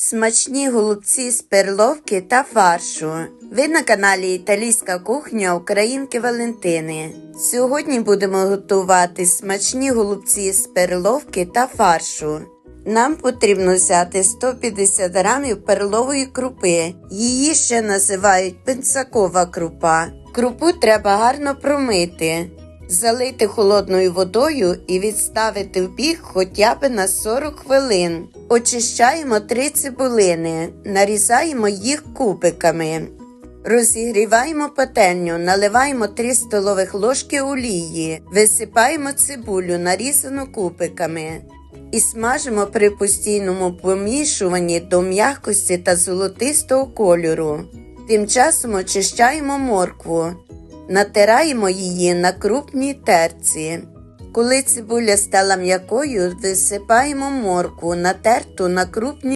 Смачні голубці з перловки та фаршу. Ви на каналі Італійська кухня Українки Валентини. Сьогодні будемо готувати смачні голубці з перловки та фаршу. Нам потрібно взяти 150 грамів перлової крупи. Її ще називають пенсакова крупа. Крупу треба гарно промити, залити холодною водою і відставити в бік хоча б на 40 хвилин. Очищаємо 3 цибулини, нарізаємо їх кубиками. Розігріваємо пательню, наливаємо 3 столових ложки олії, висипаємо цибулю, нарізану кубиками, і смажимо при постійному помішуванні до м'якості та золотистого кольору. Тим часом очищаємо моркву, натираємо її на крупній терці. Коли цибуля стала м'якою, висипаємо морку, натерту на крупній